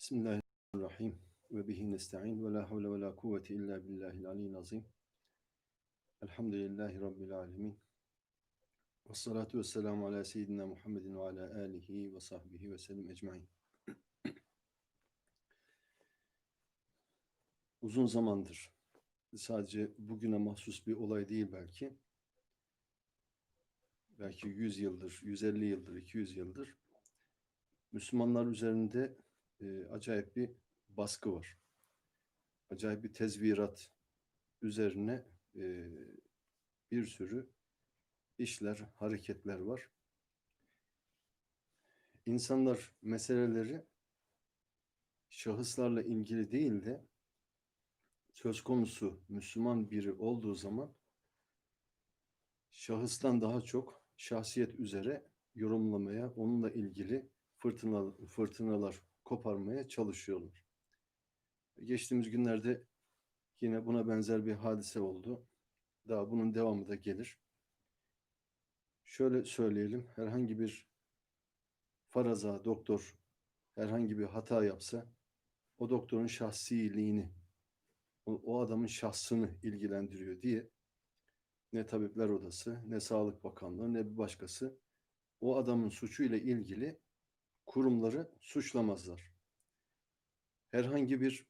Bismillahirrahmanirrahim. Ve bihi nesta'in ve la havle ve la kuvvete illa billahil aliyyil azim. Elhamdülillahi Rabbil alemin. Ve salatu ve selamu ala seyyidina Muhammedin ve ala alihi ve sahbihi ve sellem ecmain. Uzun zamandır sadece bugüne mahsus bir olay değil belki. Belki 100 yıldır, 150 yıldır, 200 yıldır Müslümanlar üzerinde e, acayip bir baskı var. Acayip bir tezvirat üzerine e, bir sürü işler, hareketler var. İnsanlar meseleleri şahıslarla ilgili değil de söz konusu Müslüman biri olduğu zaman şahıstan daha çok şahsiyet üzere yorumlamaya, onunla ilgili fırtına, fırtınalar koparmaya çalışıyorlar. Geçtiğimiz günlerde yine buna benzer bir hadise oldu. Daha bunun devamı da gelir. Şöyle söyleyelim, herhangi bir faraza doktor herhangi bir hata yapsa o doktorun şahsiliğini, o, o adamın şahsını ilgilendiriyor diye ne Tabipler Odası, ne Sağlık Bakanlığı, ne bir başkası o adamın suçu ile ilgili kurumları suçlamazlar. Herhangi bir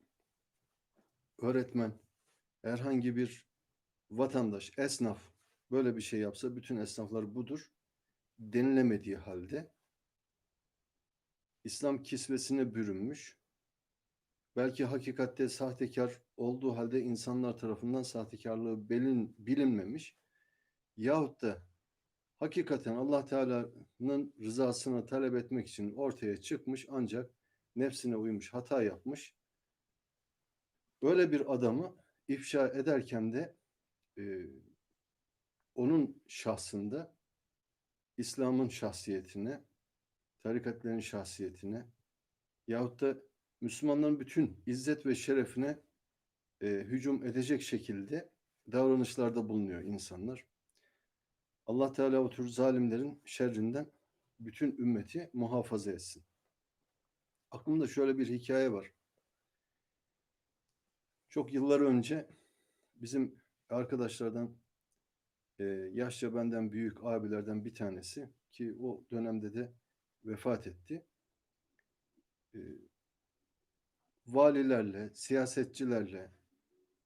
öğretmen, herhangi bir vatandaş, esnaf böyle bir şey yapsa bütün esnaflar budur denilemediği halde İslam kisvesine bürünmüş, belki hakikatte sahtekar olduğu halde insanlar tarafından sahtekarlığı bilin, bilinmemiş yahut da hakikaten Allah Teala'nın rızasını talep etmek için ortaya çıkmış ancak nefsine uymuş, hata yapmış. Böyle bir adamı ifşa ederken de e, onun şahsında İslam'ın şahsiyetine, tarikatlerin şahsiyetine yahut da Müslümanların bütün izzet ve şerefine e, hücum edecek şekilde davranışlarda bulunuyor insanlar. Allah Teala o tür zalimlerin şerrinden bütün ümmeti muhafaza etsin. Aklımda şöyle bir hikaye var. Çok yıllar önce bizim arkadaşlardan e, yaşça benden büyük abilerden bir tanesi ki o dönemde de vefat etti. E, valilerle, siyasetçilerle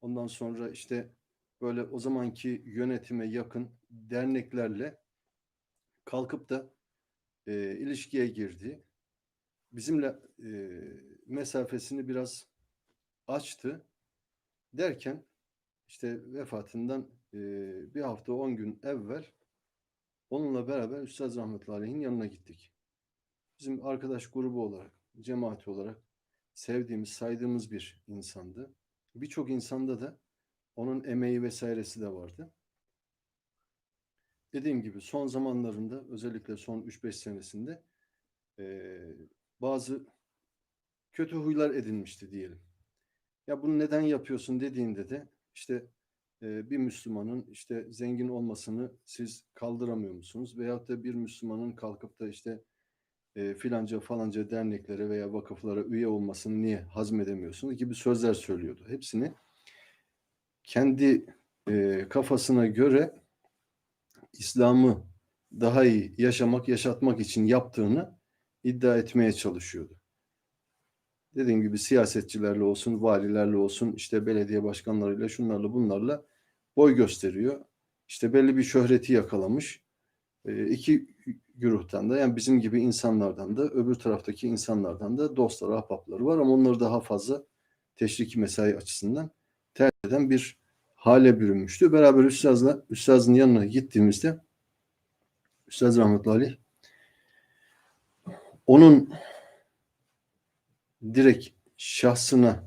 ondan sonra işte böyle o zamanki yönetime yakın derneklerle kalkıp da e, ilişkiye girdi. Bizimle e, mesafesini biraz açtı derken işte vefatından e, bir hafta on gün evvel onunla beraber Üstad Rahmetullahi Aleyh'in yanına gittik. Bizim arkadaş grubu olarak, cemaati olarak sevdiğimiz, saydığımız bir insandı. Birçok insanda da onun emeği vesairesi de vardı. Dediğim gibi son zamanlarında özellikle son 3-5 senesinde e, bazı kötü huylar edinmişti diyelim. Ya bunu neden yapıyorsun dediğinde de işte e, bir Müslümanın işte zengin olmasını siz kaldıramıyor musunuz? Veyahut da bir Müslümanın kalkıp da işte e, filanca falanca derneklere veya vakıflara üye olmasını niye hazmedemiyorsunuz gibi sözler söylüyordu. Hepsini kendi e, kafasına göre İslam'ı daha iyi yaşamak, yaşatmak için yaptığını iddia etmeye çalışıyordu. Dediğim gibi siyasetçilerle olsun, valilerle olsun, işte belediye başkanlarıyla, şunlarla bunlarla boy gösteriyor. İşte belli bir şöhreti yakalamış. E, iki güruhtan da yani bizim gibi insanlardan da öbür taraftaki insanlardan da dostları, ahbapları var ama onları daha fazla teşriki mesai açısından tercih eden bir hale bürünmüştü. Beraber Üstaz'la, Üstaz'ın yanına gittiğimizde Üstaz rahmetullahi aleyh onun direkt şahsına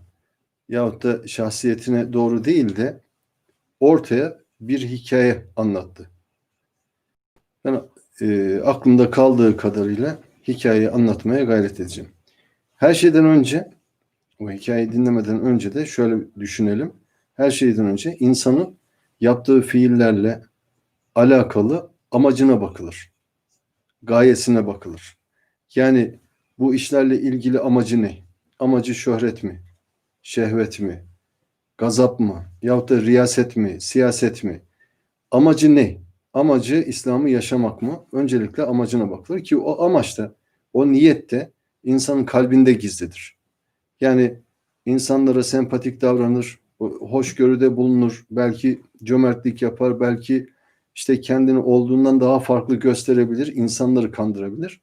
yahut da şahsiyetine doğru değil de ortaya bir hikaye anlattı. Ben e, aklımda kaldığı kadarıyla hikayeyi anlatmaya gayret edeceğim. Her şeyden önce o hikayeyi dinlemeden önce de şöyle düşünelim. Her şeyden önce insanın yaptığı fiillerle alakalı amacına bakılır. Gayesine bakılır. Yani bu işlerle ilgili amacı ne? amacı şöhret mi? Şehvet mi? Gazap mı? Yahut da riyaset mi? Siyaset mi? Amacı ne? Amacı İslam'ı yaşamak mı? Öncelikle amacına bakılır ki o amaç da, o niyet de insanın kalbinde gizlidir. Yani insanlara sempatik davranır, hoşgörüde bulunur, belki cömertlik yapar, belki işte kendini olduğundan daha farklı gösterebilir, insanları kandırabilir.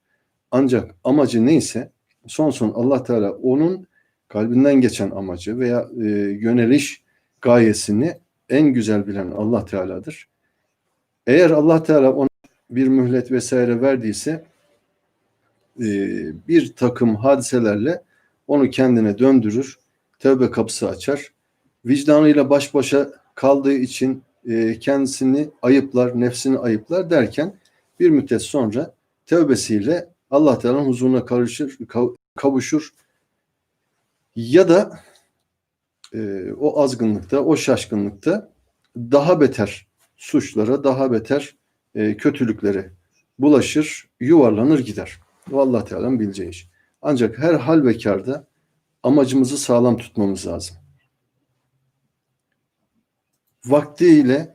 Ancak amacı neyse son son Allah Teala onun kalbinden geçen amacı veya e, yöneliş gayesini en güzel bilen Allah Teala'dır. Eğer Allah Teala ona bir mühlet vesaire verdiyse e, bir takım hadiselerle onu kendine döndürür, tövbe kapısı açar. Vicdanıyla baş başa kaldığı için e, kendisini ayıplar, nefsini ayıplar derken bir müddet sonra tövbesiyle Allah Teala'nın huzuruna karışır, kavuşur. Ya da e, o azgınlıkta, o şaşkınlıkta daha beter suçlara, daha beter e, kötülüklere bulaşır, yuvarlanır gider. Bu Allah Teala'nın bileceği iş. Ancak her hal ve karda amacımızı sağlam tutmamız lazım. Vaktiyle